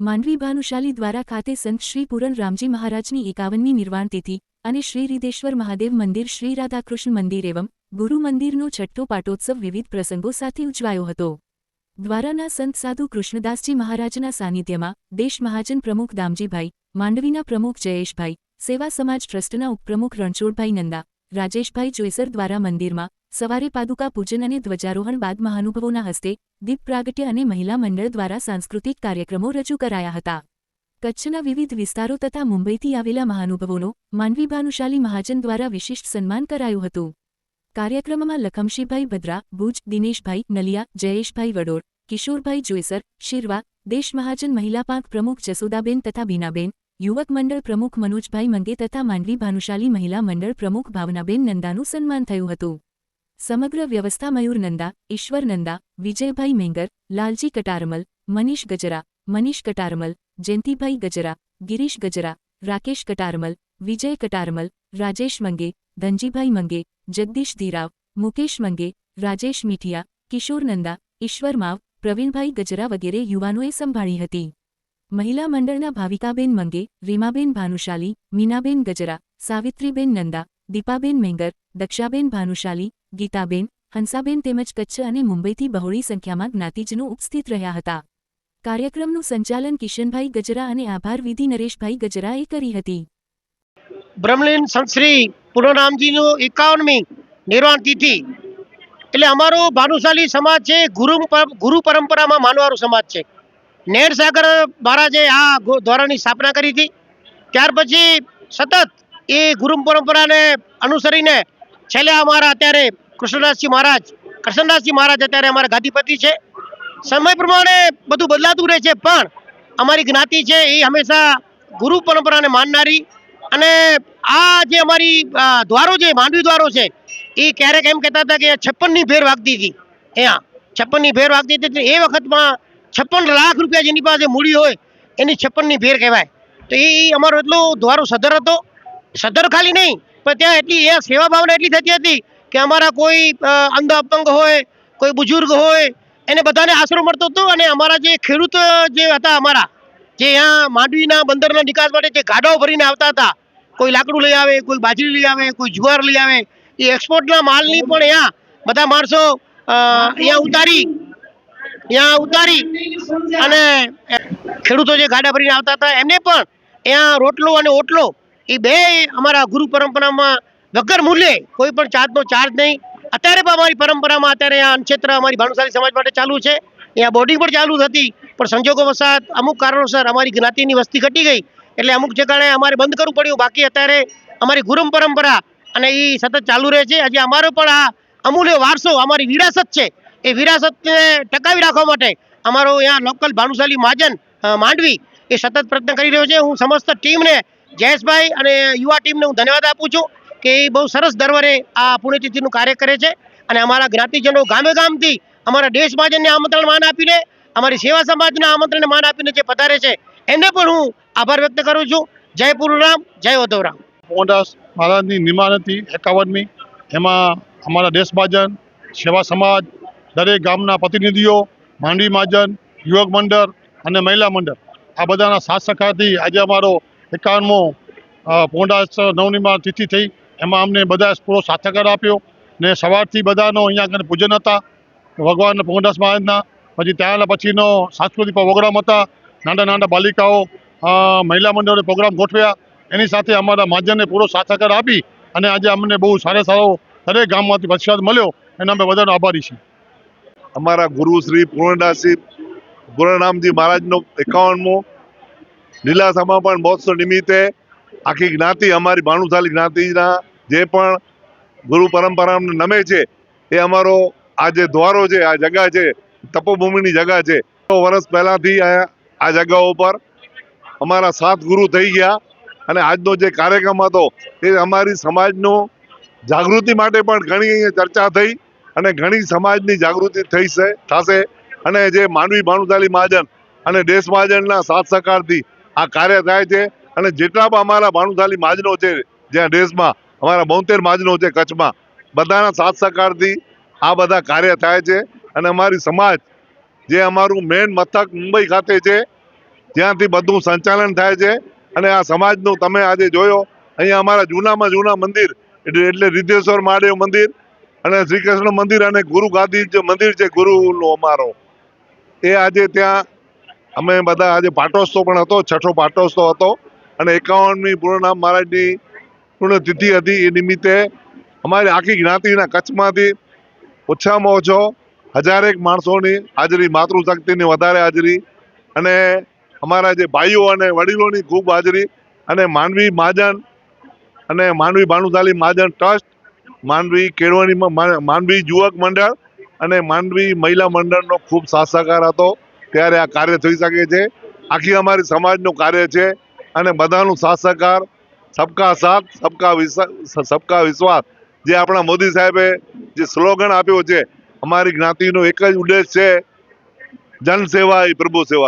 માંડવી ભાનુશાલી દ્વારા ખાતે સંત શ્રી પૂરણ રામજી મહારાજની એકાવનમી નિર્વાણ તિથિ અને શ્રી રીદેશ્વર મહાદેવ મંદિર શ્રી રાધાકૃષ્ણ મંદિર એવં ગુરુ મંદિરનો છઠ્ઠો પાટોત્સવ વિવિધ પ્રસંગો સાથે ઉજવાયો હતો. દ્વારાના સંત સાધુ કૃષ્ણદાસજી મહારાજના સાનિધ્યમાં દેશ મહાજન પ્રમુખ દામજીભાઈ, માંડવીના પ્રમુખ જયેશભાઈ, સેવા સમાજ ટ્રસ્ટના ઉપપ્રમુખ રણછોડભાઈ નંદા રાજેશભાઈ જોઈસર દ્વારા મંદિરમાં સવારે પાદુકા પૂજન અને ધ્વજારોહણ બાદ મહાનુભવોના હસ્તે દીપ પ્રાગટ્ય અને મહિલા મંડળ દ્વારા સાંસ્કૃતિક કાર્યક્રમો રજૂ કરાયા હતા. કચ્છના વિવિધ વિસ્તારો તથા મુંબઈથી આવેલા મહાનુભવોનો માનવી ભાનુશાલી મહાજન દ્વારા વિશિષ્ટ સન્માન કરાયું હતું. કાર્યક્રમમાં લખમશીભાઈ ભદ્રા, ભુજ, દિનેશભાઈ, નલિયા, જયેશભાઈ વડોળ, કિશોરભાઈ જોઈસર, શિરવા દેશ મહાજન મહિલા પાંખ પ્રમુખ જસોદાબેન તથા બીનાબેન યુવક મંડળ પ્રમુખ મનોજભાઈ મંગે તથા માંડવી ભાનુશાલી મહિલા મંડળ પ્રમુખ ભાવનાબેન નંદાનું સન્માન થયું હતું. સમગ્ર વ્યવસ્થા મયુર નંદા, ઈશ્વર નંદા, વિજયભાઈ મેંગર, લાલજી કટારમલ, મનીષ ગજરા, મનીષ કટારમલ, જયંતિભાઈ ગજરા, ગિરીશ ગજરા, રાકેશ કટારમલ, વિજય કટારમલ, રાજેશ મંગે, ધનજીભાઈ મંગે, જગદીશ ધીરાવ, મુકેશ મંગે, રાજેશ મીઠિયા, કિશોર નંદા, ઈશ્વર માવ, પ્રવીણભાઈ ગજરા વગેરે યુવાનોએ સંભાળી હતી. મહિલા મંડળના ભાવિકાબેન મંગે, રીમાબેન ભાનુશાલી, મીનાબેન ગજરા, સાવિત્રીબેન નંદા, દીપાબેન મેંગર, દક્ષાબેન ભાનુશાલી, ગીતાબેન, હંસાબેન તેમજ કચ્છ અને મુંબઈથી બહોળી સંખ્યામાં જ્ઞાતિજનો ઉપસ્થિત રહ્યા હતા. કાર્યક્રમનું સંચાલન કિશનભાઈ ગજરા અને આભાર વિધિ નરેશભાઈ ગજરાએ કરી હતી. બ્રહ્મલીન સંત શ્રી પૂર્ણરામજીનું એકાવનમી નિર્વાણ તિથિ. એટલે અમારો ભાનુશાલી સમાજ છે, ગુરુ ગુરુ પરંપરામાં માનવારો સમાજ છે. નેર સાગર મહારાજે આ ધોરણની સ્થાપના કરી હતી, ત્યાર પછી સતત એ ગુરુ પરંપરાને અનુસરીને છેલ્લે અમારા અત્યારે કૃષ્ણદાસજી મહારાજ કૃષ્ણદાસજી મહારાજ અત્યારે અમારા ગાદીપતિ છે. સમય પ્રમાણે બધું બદલાતું રહે છે, પણ અમારી જ્ઞાતિ છે એ હંમેશા ગુરુ પરંપરાને માનનારી અને આ જે અમારી દ્વારો છે, માંડવી દ્વારો છે, એ ક્યારેક એમ કહેતા હતા કે છપ્પનની ભેર વાગતી હતી. અહીંયા છપ્પનની ભેર વાગતી હતી એ વખતમાં છપ્પન લાખ રૂપિયા જેની પાસે મૂડી હોય એની છપ્પનની ભેર કહેવાય. તો એ અમારો એટલો દ્વારો સદર હતો. સદર ખાલી નહીં પણ ત્યાં એટલી એ સેવા ભાવના એટલી થતી હતી કે અમારા કોઈ અંધ અપંગ હોય કોઈ બુઝુર્ગ હોય એને બધાને આશરો મળતો હતો અને અમારા જે ખેડૂત જે હતા અમારા જે અહીંયા માંડવીના બંદરના નિકાસ માટે જે ગાડાઓ ભરીને આવતા હતા કોઈ લાકડું લઈ આવે કોઈ બાજરી લઈ આવે કોઈ જુવાર લઈ આવે એ એક્સપોર્ટના માલની પણ અહીંયા બધા માણસો અહીંયા ઉતારી અહીંયા ઉતારી અને ખેડૂતો જે ગાડા ભરીને આવતા હતા, એમને પણ ત્યાં રોટલો અને ઓટલો, એ બે અમારા ગુરુ પરંપરામાં વગર મૂલ્યે કોઈ પણ ચાર્જનો ચાર્જ નહીં. અત્યારે પણ અમારી પરંપરામાં અત્યારે આ અન્નક્ષેત્ર અમારી ભાનુશાલી સમાજ માટે ચાલુ છે. અહીંયા બોર્ડિંગ પણ ચાલુ હતી, પણ સંજોગો વસાત અમુક કારણોસર અમારી જ્ઞાતિની વસ્તી ઘટી ગઈ. એટલે અમુક જગ્યાએ અમારે બંધ કરવું પડ્યું. બાકી અત્યારે અમારી ગુરુ પરંપરા અને એ સતત ચાલુ રહે છે. હજી અમારો પણ આ અમૂલ્ય વારસો, અમારી વિરાસત છે. એ વિરાસતને ટકાવી રાખવા માટે અમારો અહીંયા લોકલ ભાનુશાલી મહાજન માંડવી એ સતત પ્રયત્ન કરી રહ્યો છે. હું સમસ્ત ટીમને જયેશભાઈ અને યુવા ટીમને હું ધન્યવાદ આપું છું કે એ બહુ સરસ દરવરે આ પુણ્યતિથિનું કાર્ય કરે છે અને અમારા જ્ઞાતિજનો ગામે ગામથી અમારા દેશ મહાજનને આમંત્રણ માન આપીને, અમારી સેવા સમાજના આમંત્રણને માન આપીને જે પધારે છે, એમને પણ હું આભાર વ્યક્ત કરું છું. જય પુરુરામ, જય વધવરામ મોહનદાસ મહારાજની નિર્માણ હતી એકાવનમી, એમાં અમારા દેશ મહાજન, સેવા સમાજ દરેક ગામના પ્રતિનિધિઓ માંડવી મહાજન, યુવક મંડળ અને મહિલા મંડળ. આ બધાના સાથ સખાથી આજે અમારો એકાવનમો પોંડા નવનિર્માણ તિથિ થઈ. એમાં અમને બધા પૂરો સાથકાર આપ્યો ને સવારથી બધાનો અહીંયા આગળ પૂજન હતા. ભગવાન પોંડાસ મહારાજના. પછી ત્યાંના પછીનો સાંસ્કૃતિક પ્રોગ્રામ હતા. નાના નાના બાલિકાઓ મહિલા મંડળે પ્રોગ્રામ ગોઠવ્યા. એની સાથે અમારા મહાજનને પૂરો સાથકાર આપી અને આજે અમને બહુ સારા સારો દરેક ગામમાંથી પ્રતિસાદ મળ્યો. એના અમે બધાનો આભારી છીએ. અમારા ગુરુ શ્રી પૂર્ણદાસજી પૂર્ણરામજી મહારાજનો એકાવનમો લીલાસામાં પણ મહોત્સવ નિમિત્તે આખી જ્ઞાતિ અમારી ભાનુશાલી જ્ઞાતિના જે પણ ગુરુ પરંપરાને નમે છે, એ અમારો આ જે દ્વારો છે, આ જગા છે, તપોભૂમિની જગા છે, સો વર્ષ પહેલાંથી આ જગાઓ પર અમારા સાત ગુરુ થઈ ગયા અને આજનો જે કાર્યક્રમ હતો, એ અમારી સમાજનો જાગૃતિ માટે પણ ઘણી ચર્ચા થઈ. અને ઘણી સમાજની જાગૃતિ થઈ થશે. અને જે માનવી ભાનુશાલી મહાજન અને દેશ મહાજનના સાથ સહકારથી આ કાર્ય થાય છે. અને જેટલા પણ અમારા ભાનુશાલી મહાજનો છે, જ્યાં દેશમાં અમારા બોતેર મહાજનો છે કચ્છમાં, બધાના સાથ સહકારથી આ બધા કાર્ય થાય છે. અને અમારી સમાજ, જે અમારું મેન મથક મુંબઈ ખાતે છે જ્યાંથી બધું સંચાલન થાય છે. અને આ સમાજનું તમે આજે જોયો, અહીંયા અમારા જૂનામાં જૂના મંદિર એટલે રિદ્ધેશ્વર મહાદેવ મંદિર અને શ્રી કૃષ્ણ મંદિર અને ગુરુ ગાદી મંદિર છે ગુરુનો અમારો, એ આજે ત્યાં, અમે બધા આજે પાટોત્સવ પણ હતો, છઠ્ઠો પાટોત્સવ હતો, અને એકાવનમી પૂર્ણનામ મહારાજની પૂર્ણતિથિ હતી, એ નિમિત્તે અમારી આખી જ્ઞાતિના કચ્છમાંથી ઓછામાં ઓછો હજારેક માણસોની હાજરી, માતૃશક્તિની વધારે હાજરી, અને અમારા જે ભાઈઓ અને વડીલોની ખૂબ હાજરી, અને માનવી મહાજન, અને માનવી ભાનુશાલી મહાજન ટ્રસ્ટ માનવી કેળવણી માંડવી યુવક મંડળ અને માંડવી મહિલા મંડળનો ખૂબ સાથ હતો. ત્યારે આ કાર્ય થઈ શકે છે. આખી અમારી સમાજનું કાર્ય છે અને બધાનું સાથ સહકાર સબકા સાથ, સબકા સબકા વિશ્વાસ. જે આપણા મોદી સાહેબે જે સ્લોગન આપ્યો છે, અમારી જ્ઞાતિનો એક જ ઉદ્દેશ છે જન સેવા એ પ્રભુ સેવા